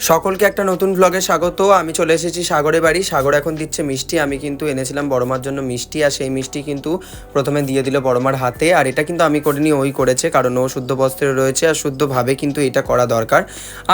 সকলকে একটা নতুন ব্লগে স্বাগত। আমি চলে এসেছি সাগরে বাড়ি। সাগর এখন দিচ্ছে মিষ্টি। আমি কিন্তু এনেছিলাম বড়মার জন্য মিষ্টি আর সেই মিষ্টি কিন্তু প্রথমে দিয়ে দিল বড়মার হাতে। আর এটা কিন্তু আমি করিনি, ওই করেছে কারণ ও শুদ্ধ বস্ত্রে রয়েছে আর শুদ্ধভাবে কিন্তু এটা করা দরকার।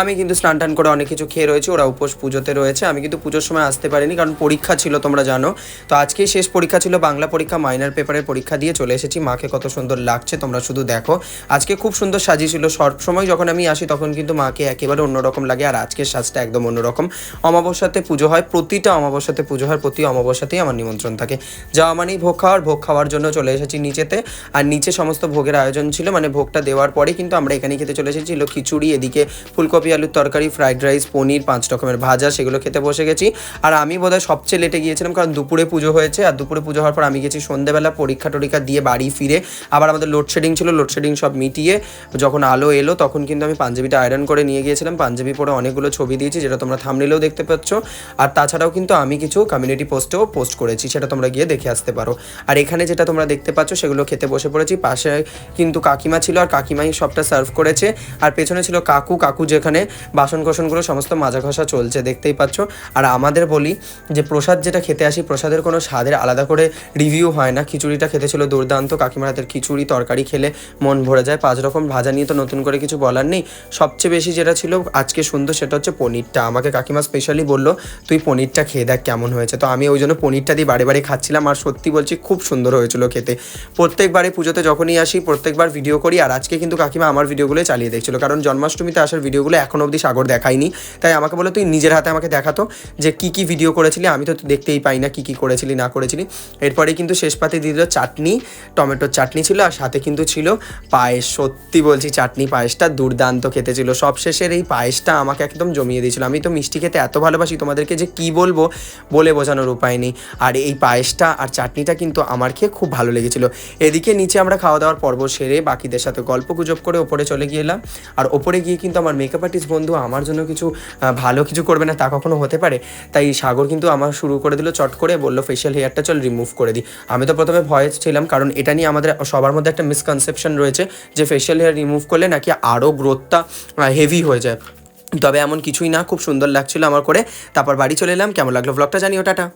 আমি কিন্তু স্নান টান করে অনেক কিছু খেয়ে রয়েছে, ওরা উপোস পুজোতে রয়েছে। আমি কিন্তু পুজোর সময় আসতে পারিনি কারণ পরীক্ষা ছিল, তোমরা জানো। তো আজকেই শেষ পরীক্ষা ছিল, বাংলা পরীক্ষা মাইনার পেপারের পরীক্ষা দিয়ে চলে এসেছি। মাকে কত সুন্দর লাগছে, তোমরা শুধু দেখো। আজকে খুব সুন্দর সাজিয়েছিল। সব সময় যখন আমি আসি তখন কিন্তু মাকে একেবারে অন্যরকম লাগে আর আজকের সাজটা একদম অন্যরকম। অমাবস্যাতে পুজো হয়, প্রতিটা অমাবস্যাতে পুজো হয়, প্রতি অমাবস্যাতেই আমার নিমন্ত্রণ থাকে। যাওয়া মানেই ভোগ খাওয়ার ভোগ খাওয়ার জন্য চলে এসেছি নিচেতে। আর নিচে সমস্ত ভোগের আয়োজন ছিল মানে ভোগটা দেওয়ার পরে কিন্তু আমরা এখানে খেতে চলে এসেছি। ছিল খিচুড়ি, এদিকে ফুলকপি, আলুর তরকারি, ফ্রাইড রাইস, পনির, পাঁচ রকমের ভাজা, সেগুলো খেতে বসে গেছি। আর আমি বোধহয় সবচেয়ে লেটে গিয়েছিলাম, কারণ দুপুরে পুজো হয়েছে। আর দুপুরে পুজো হওয়ার পর আমি গেছি সন্ধ্যেবেলা পরীক্ষা টরীক্ষা দিয়ে বাড়ি ফিরে। আবার আমাদের লোডশেডিং ছিল, লোডশেডিং সব মিটিয়ে যখন আলো এলো, তখন কিন্তু আমি পাঞ্জাবিটা আয়রন করে নিয়ে গিয়েছিলাম। পাঞ্জাবি পরে অনেকগুলো ছবি দিয়েছি, যেটা তোমরা থামনেলেও দেখতে পাচ্ছ। আর তাছাড়াও কিন্তু আমি কিছু কমিউনিটি পোস্টেও পোস্ট করেছি, সেটা তোমরা গিয়ে দেখে আসতে পারো। আর এখানে যেটা তোমরা দেখতে পাচ্ছ, সেগুলো খেতে বসে পড়েছি। পাশে কিন্তু কাকিমা ছিল, আর কাকিমাই সবটা সার্ভ করেছে। আর পেছনে ছিল কাকু কাকু যেখানে বাসন কোসনগুলো সমস্ত মাজা ঘষা চলছে, দেখতেই পাচ্ছ। আর আমাদের বলি যে প্রসাদ যেটা খেতে আসি, প্রসাদের কোনো স্বাদের আলাদা করে রিভিউ হয় না। খিচুড়িটা খেতে ছিল দুর্দান্ত, কাকিমার হাতের খিচুড়ি, তরকারি খেলে মন ভরে যায়। পাঁচ রকম ভাজা নিয়ে তো নতুন করে কিছু বলার নেই। সবচেয়ে বেশি যেটা ছিল আজকে সুন্দর, সেটা হচ্ছে পনিরটা। আমাকে কাকিমা স্পেশালি বলল, তুই পনিরটা খেয়ে দেখ কেমন হয়েছে। তো আমি ওই জন্য পনিরটা দিয়ে বারে বারে খাচ্ছিলাম আর সত্যি বলছি খুব সুন্দর হয়েছিল খেতে। প্রত্যেকবারে পুজোতে যখনই আসি, প্রত্যেকবার ভিডিও করি আর আজকে কিন্তু কাকিমা আমার ভিডিওগুলো চালিয়ে দেখছিল। কারণ জন্মাষ্টমীতে আসার ভিডিওগুলো এখনও অবধি সাগর দেখায়নি। তাই আমাকে বলে তুই নিজের হাতে আমাকে দেখাতো যে কি কি ভিডিও করেছিলি? আমি তো দেখতেই পাই না কি কি করেছিলি, না করেছিলি। এরপরে কিন্তু শেষ পাতে দিয়ে দিল চাটনি টমেটোর চাটনি ছিল আর সাথে কিন্তু ছিল পায়েস। সত্যি বলছি, চাটনি পায়েসটা দুর্দান্ত খেতে ছিল। সব শেষের এই পায়েসটা আমাকে একদম জমিয়ে দিয়েছিল। আমি তো মিষ্টি খেতে এত ভালোবাসি তোমাদেরকে যে কি বলব, বলে বোঝানোর উপায় নেই। আর এই পায়েসটা আর চাটনিটা কিন্তু আমার খেয়ে খুব ভালো লেগেছিল। এদিকে নিচে আমরা খাওয়া দাওয়ার পর্ব সেরে বাকিদের সাথে গল্প গুজব করে ওপরে চলে গিয়েলাম আর ওপরে গিয়ে কিন্তু আমার মেকআপ আর্টিস্ট বন্ধু আমার জন্য কিছু ভালো কিছু করবে না তা কখনো হতে পারে। তাই সাগর কিন্তু আমার শুরু করে দিল, চট করে বলল ফেশিয়াল হেয়ারটা চল রিমুভ করে দিই আমি তো প্রথমে ভয়ে ছিলাম, কারণ এটা নিয়ে আমাদের সবার মধ্যে একটা মিসকনসেপশন রয়েছে যে ফেশিয়াল হেয়ার রিমুভ করলে নাকি আরও গ্রোথটা হেভি হয়ে যায়। তবে এমন কিছুই না, খুব সুন্দর লাগছিল আমার করে। তারপর বাড়ি চলে এলাম। কেমন লাগল ব্লগটা জানিও, টাটা।